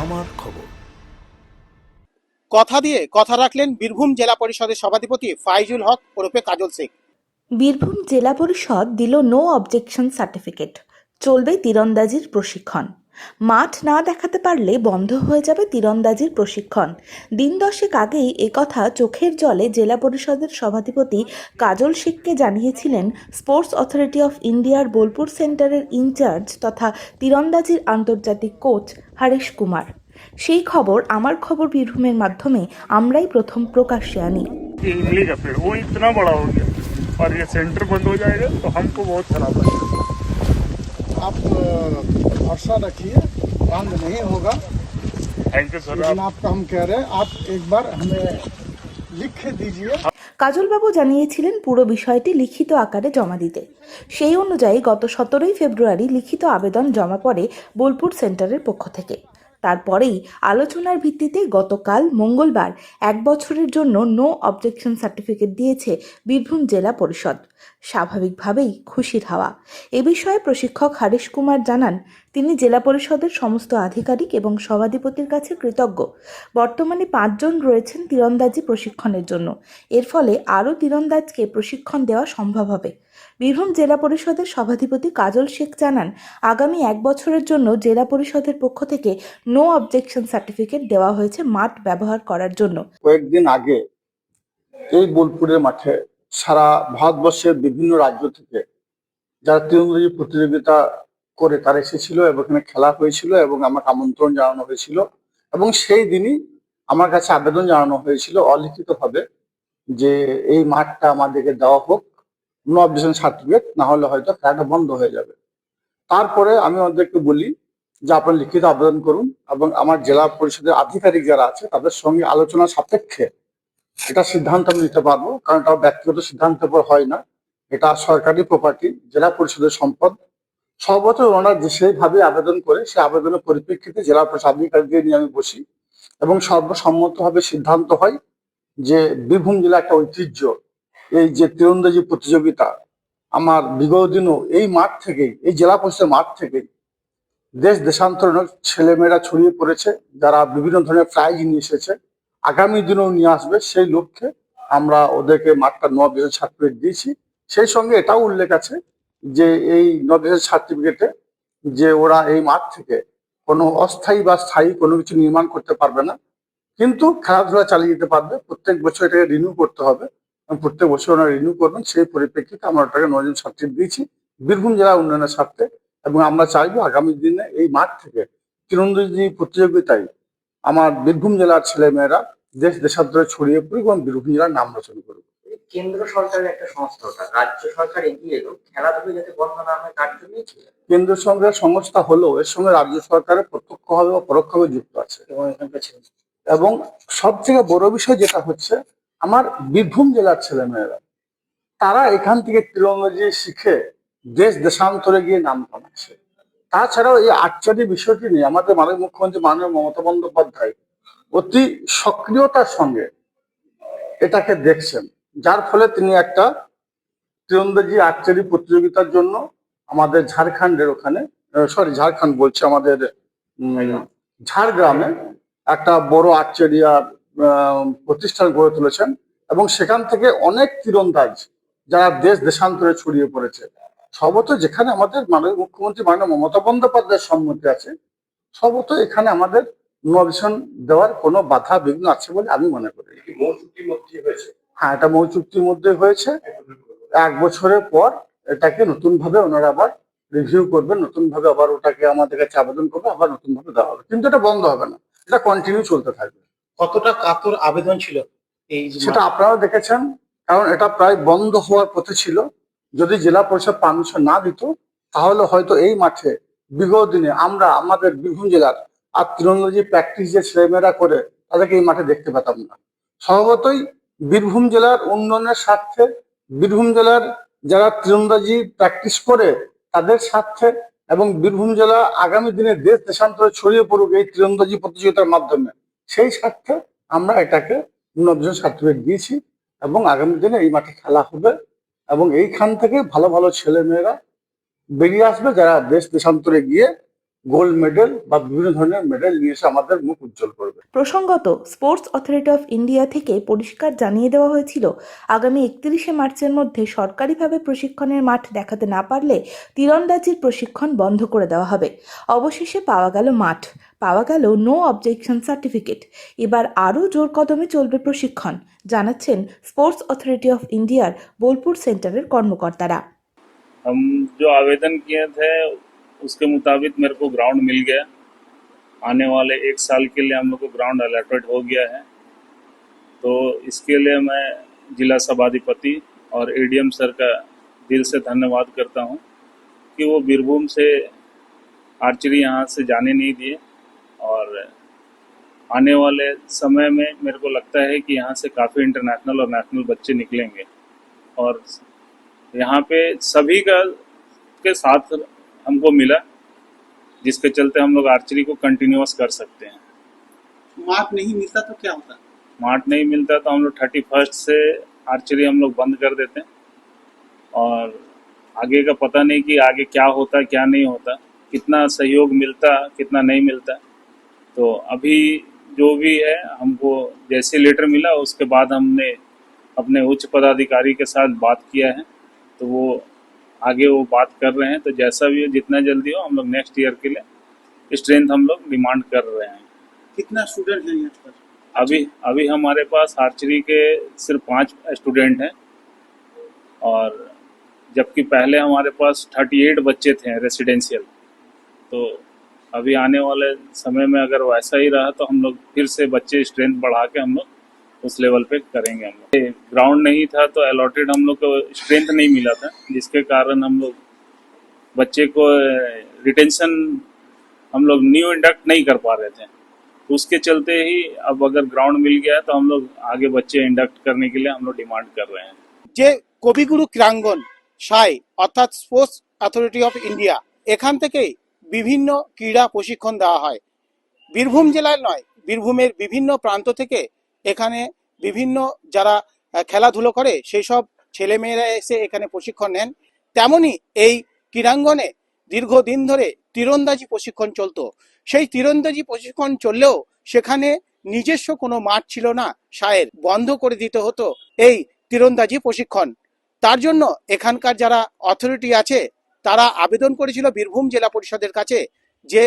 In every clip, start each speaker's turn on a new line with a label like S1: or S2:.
S1: আমার খবর।
S2: কথা দিয়ে কথা রাখলেন বীরভূম জেলা পরিষদের সভাধিপতি ফাইজুল হক ওরফে কাজল শেখ
S3: বীরভূম জেলা পরিষদ দিল নো অবজেকশন সার্টিফিকেট চলবে তীরন্দাজির প্রশিক্ষণ। মাঠ না দেখাতে পারলে বন্ধ হয়ে যাবে তীরন্দাজির প্রশিক্ষণ দিন দশেক আগেই একথা চোখের জলে জেলা পরিষদের সভাধিপতি কাজল শেখকে জানিয়েছিলেন স্পোর্টস অথরিটি অফ ইন্ডিয়ার বোলপুর সেন্টারের ইনচার্জ তথা তীরন্দাজির আন্তর্জাতিক কোচ হরেশ কুমার সেই খবর আমার খবর বীরভূমের মাধ্যমে আমরাই प्रथम प्रकाश्य आनी
S4: कि इमली का पेड़ वो इतना बड़ा हो गया और ये सेंटर बंद हो जाएगा तो हमको बहुत खराब लगेगा
S5: आप अ, भरोसा रखिए बंद नहीं होगा
S4: थैंक यू सर
S5: लेकिन
S4: आप
S5: आपका हम कह रहे हैं आप एक बार हमें लिख दीजिए
S3: কাজলবাবু জানিয়েছিলেন পুরো বিষয়টি লিখিত আকারে জমা দিতে সেই অনুযায়ী গত সতেরোই ফেব্রুয়ারি লিখিত আবেদন জমা পড়ে বোলপুর সেন্টারের পক্ষ থেকে তারপরেই আলোচনার ভিত্তিতে গতকাল মঙ্গলবার এক বছরের জন্য নো অবজেকশন সার্টিফিকেট দিয়েছে বীরভূম জেলা পরিষদ। স্বাভাবিকভাবেই খুশির হাওয়া। এ বিষয়ে প্রশিক্ষক হারিশ কুমার জানান, তিনি জেলা পরিষদের সমস্ত আধিকারিক এবং সভাধিপতির কাছে কৃতজ্ঞ। বর্তমানে পাঁচজন রয়েছেন তীরন্দাজি প্রশিক্ষণের জন্য। এর ফলে আরও তীরন্দাজকে প্রশিক্ষণ দেওয়া সম্ভব হবে। বীরভূম জেলা পরিষদের সভাধিপতি কাজল শেখ জানান, আগামী এক বছরের জন্য জেলা পরিষদের পক্ষ থেকে নো অবজেকশন সার্টিফিকেট দেওয়া হয়েছে মাঠ ব্যবহার করার জন্য।
S6: কয়েকদিন আগে এই বোলপুরের মাঠে সারা ভারতবর্ষের বিভিন্ন রাজ্য থেকে যারা তীরন্দাজি প্রতিযোগিতা করে তারা এসেছিল এবং এখানে খেলা হয়েছিল এবং আমাকে আমন্ত্রণ জানানো হয়েছিল এবং সেই দিনই আমার কাছে আবেদন জানানো হয়েছিল অলিখিতভাবে যে এই মাঠটা আমাদেরকে দেওয়া হোক নো অবজেকশন সার্টিফিকেট না হলে হয়তো খেলাটা বন্ধ হয়ে যাবে। তারপরে আমি ওদেরকে বলি যে আপনারা লিখিত আবেদন করুন এবং আমার জেলা পরিষদের আধিকারিক যারা আছে, তাদের সঙ্গে আলোচনা সাপেক্ষে এটা সিদ্ধান্ত আমি নিতে পারব, কারণ এটা ব্যক্তিগত সিদ্ধান্তের হয় না। এটা সরকারি প্রপার্টি জেলা পরিষদের সম্পদ। সর্বত ওনারা সেইভাবে আবেদন করে সেই আবেদনের পরিপ্রেক্ষিতে জেলা পরিষদ আধিকারিকদের নিয়ে আমি বসি এবং সর্বসম্মতভাবে সিদ্ধান্ত হয় যে বীরভূম জেলা একটা ঐতিহ্য, এই যে তীরন্দাজি প্রতিযোগিতা, আমার বিগত দিনও এই মাঠ থেকেই, এই জেলা পরিষদের মাঠ থেকেই দেশ দেশান্তরের ছেলেমেয়েরা ছড়িয়ে পড়েছে, যারা বিভিন্ন ধরনের প্রাইজ নিয়ে এসেছে। আগামী দিনেও নিয়ে আসবে, সেই লক্ষ্যে আমরা ওদেরকে মাঠটা নবিশন সার্টিফিকেট দিয়েছি। সেই সঙ্গে এটাও উল্লেখ আছে যে, এই নবিশন সার্টিফিকেটে যে ওরা এই মাঠ থেকে কোনো অস্থায়ী বা স্থায়ী কোনো কিছু নির্মাণ করতে পারবে না, কিন্তু খেলাধুলা চালিয়ে যেতে পারবে। প্রত্যেক বছর এটাকে রিনিউ করতে হবে প্রত্যেক বছর ওনারা রিনিউ করবেন। সেই পরিপ্রেক্ষিতে আমরা ওটাকে নজন সার্টিফিকেট দিয়েছি। বীরভূম জেলা উন্নয়নের স্বার্থে এবং আমরা চাইব আগামী দিনে এই মাঠ থেকে তীরন্দাজি প্রতিযোগিতায় আমার বীরভূম জেলার ছেলেমেয়েরা দেশ দেশান্তরে ছড়িয়ে পড়ুক এবং বীরভূম জেলার নাম রোশন করুক।
S7: কেন্দ্র সরকারের একটা সংস্থা ওটা। রাজ্য সরকার এগিয়ে এলো খেলাধুলো যাতে বন্ধ না হয় তার জন্যই
S6: কেন্দ্র সরকারের সংস্থা হলেও এর সঙ্গে রাজ্য সরকারের প্রত্যক্ষভাবে বা পরোক্ষভাবে যুক্ত আছে।
S7: এবং
S6: সব থেকে বড় বিষয় যেটা হচ্ছে আমার বীরভূম জেলার ছেলেমেয়েরা তারা এখান থেকে তীরন্দাজি শিখে দেশ দেশান্তরে গিয়ে নাম কামাচ্ছে। তাছাড়াও এই আর্চারি বিষয়টি নিয়ে আমাদের মাননীয় মুখ্যমন্ত্রী মাননীয় মমতা বন্দ্যোপাধ্যায় অতি সক্রিয়তার সঙ্গে এটাকে দেখছেন, যার ফলে তিনি একটা তীরন্দাজি আর্চারি প্রতিযোগিতার জন্য আমাদের ঝাড়খণ্ডের ওখানে সরি ঝাড়খণ্ড বলছে আমাদের ঝাড়গ্রামে একটা বড় আর্চারিয়ার প্রতিষ্ঠান গড়ে তুলেছেন এবং সেখান থেকে অনেক তীরন্দাজ যারা দেশ দেশান্তরে ছড়িয়ে পড়েছে সর্বত যেখানে আমাদের মাননীয় মুখ্যমন্ত্রী মাননীয় মমতা বন্দ্যোপাধ্যায়ের সম্মতি আছে সর্বত এখানে আমাদের নভিশন দেওয়ার কোনো বাধা বিঘ্ন আছে বলে আমি মনে করি। হ্যাঁ এটা মৌ চুক্তির মধ্যে হয়েছে। এক বছরের পর এটাকে নতুন ভাবে ওনারা আবার রিভিউ করবেন নতুন ভাবে আবার ওটাকে আমাদের কাছে আবেদন করবে আবার নতুন ভাবে দেওয়া হবে। কিন্তু এটা বন্ধ হবে না এটা কন্টিনিউ চলতে থাকবে।
S2: কতটা কাতর আবেদন ছিল এই
S6: সেটা আপনারা দেখেছেন কারণ এটা প্রায় বন্ধ হওয়ার পথে ছিল। যদি জেলা পরিষদ পারমিশন না দিত, তাহলে হয়তো এই মাঠে বিগত দিনে আমরা আমাদের বীরভূম জেলার আর তীরন্দাজি প্র্যাকটিস যে ছেলেমেয়েরা করে তাদেরকে এই মাঠে দেখতে পেতাম না। স্বভাবতই বীরভূম জেলার উন্নয়নের স্বার্থে, বীরভূম জেলার যারা তীরন্দাজি প্র্যাকটিস করে তাদের স্বার্থে এবং বীরভূম জেলা আগামী দিনে দেশ দেশান্তরে ছড়িয়ে পড়ুক এই তীরন্দাজি প্রতিযোগিতার মাধ্যমে, সেই স্বার্থে আমরা এটাকে নবজন সার্টিফিকেট দিয়েছি এবং আগামী দিনে এই মাঠে খেলা হবে। এবং এইখান থেকে ভালো ভালো ছেলে মেয়েরা বেরিয়ে আসবে যারা দেশ দেশান্তরে গিয়ে গোল্ড মেডেল বা বিভিন্ন ধরনের মেডেল নিয়ে এসে আমাদের মুখ উজ্জ্বল করবে
S3: প্রসঙ্গত স্পোর্টস অথরিটি অফ ইন্ডিয়া থেকে পরিষ্কার জানিয়ে দেওয়া হয়েছিল আগামী একত্রিশে মার্চের মধ্যে সরকারিভাবে প্রশিক্ষণের মাঠ দেখাতে না পারলে তীরন্দাজির প্রশিক্ষণ বন্ধ করে দেওয়া হবে অবশেষে পাওয়া গেল মাঠ পাওয়া গেল নো অবজেকশন সার্টিফিকেট এবার আরও জোর কদমে চলবে প্রশিক্ষণ জানাচ্ছেন স্পোর্টস অথরিটি অফ ইন্ডিয়ার বোলপুর সেন্টারের কর্মকর্তারা
S1: हम जो आवेदन किए थे उसके मुताबिक मेरे को ग्राउंड मिल गया। आने वाले एक साल के लिए हम लोग को ग्राउंड अलॉटेड हो गया है। तो इसके लिए मैं जिला सभाधिपति और एडीएम सर का दिल से धन्यवाद करता हूँ कि वो बीरभूम से आर्चरी यहाँ से जाने नहीं दिए और आने वाले समय में मेरे को लगता है कि यहाँ से काफ़ी इंटरनेशनल और नेशनल बच्चे निकलेंगे। और यहाँ पे सभी का, के साथ हमको मिला जिसके चलते हम लोग आर्चरी को कंटिन्यूस कर सकते हैं।
S2: मार्क नहीं मिलता तो क्या होता?
S1: मार्ट नहीं मिलता तो हम लोग थर्टी फ़र्स्ट से आर्चरी हम लोग बंद कर देते हैं। और आगे का पता नहीं कि आगे क्या होता क्या नहीं होता कितना सहयोग मिलता कितना नहीं मिलता। तो अभी जो भी है हमको जैसे लेटर मिला उसके बाद हमने अपने उच्च पदाधिकारी के साथ बात किया है। तो वो आगे वो बात कर रहे हैं तो जैसा भी हो जितना जल्दी हो हम लोग नेक्स्ट ईयर के लिए स्ट्रेंथ हम लोग डिमांड कर रहे हैं।
S2: कितना स्टूडेंट है यहाँ पर?
S1: अभी अभी हमारे पास आर्चरी के सिर्फ़ पाँच स्टूडेंट हैं और जबकि पहले हमारे पास थर्टी एट बच्चे थे रेसिडेंशियल तो अभी आने वाले समय में अगर वैसा ही रहा तो हम लोग फिर से बच्चे स्ट्रेंथ बढ़ा के हम लोग उस लेवल पे करेंगे हम लोग ग्राउंड नहीं था तो अलॉटेड हम लोग को स्ट्रेंथ नहीं मिला था जिसके कारण हम लोग बच्चे को रिटेंशन हम लोग न्यू इंडक्ट नहीं कर पा रहे थे तो उसके चलते ही अब अगर ग्राउंड मिल गया है तो हम लोग आगे बच्चे इंडक्ट करने के लिए हम लोग डिमांड कर रहे हैं
S2: যে কবিগুরু ক্রীড়াঙ্গন সাই অর্থাৎ স্পোর্টস অথরিটি অফ ইন্ডিয়া এখান থেকেই বিভিন্ন ক্রীড়া প্রশিক্ষণ দেওয়া হয় বীরভূম জেলার নয় বীরভূমের বিভিন্ন প্রান্ত থেকে এখানে বিভিন্ন যারা খেলাধুলো করে সেই সব ছেলেমেয়েরা এসে এখানে প্রশিক্ষণ নেন। তেমনি এই ক্রীড়াঙ্গনে দীর্ঘদিন ধরে তীরন্দাজি প্রশিক্ষণ চলতো। সেই তীরন্দাজি প্রশিক্ষণ চললেও সেখানে নিজস্ব কোনো মাঠ ছিল না সায়ের বন্ধ করে দিতে হতো এই তীরন্দাজি প্রশিক্ষণ। তার জন্য এখানকার যারা অথরিটি আছে, তারা আবেদন করেছিল বীরভূম জেলা পরিষদের কাছে যে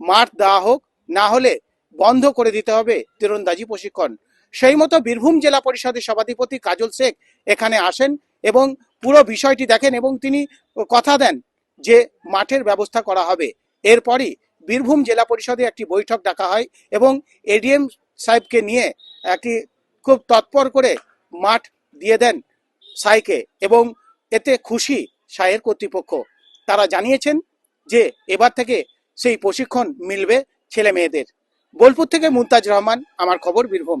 S2: মাঠ দেওয়া হোক, না হলে বন্ধ করে দিতে হবে তীরন্দাজি প্রশিক্ষণ। সেই মতো বীরভূম জেলা পরিষদের সভাধিপতি কাজল শেখ এখানে আসেন এবং পুরো বিষয়টি দেখেন এবং তিনি কথা দেন যে মাঠের ব্যবস্থা করা হবে। এরপরই বীরভূম জেলা পরিষদে একটি বৈঠক ডাকা হয় এবং এডিএম সাহেবকে নিয়ে একটি খুব তৎপর করে মাঠ দিয়ে দেন সাইকে এবং এতে খুশি সায়ের কর্তৃপক্ষ। তারা জানিয়েছেন যে এবার থেকে সেই প্রশিক্ষণ মিলবে ছেলে মেয়েদের বোলপুর থেকে মুমতাজ রহমান, আমার খবর বীরভূম।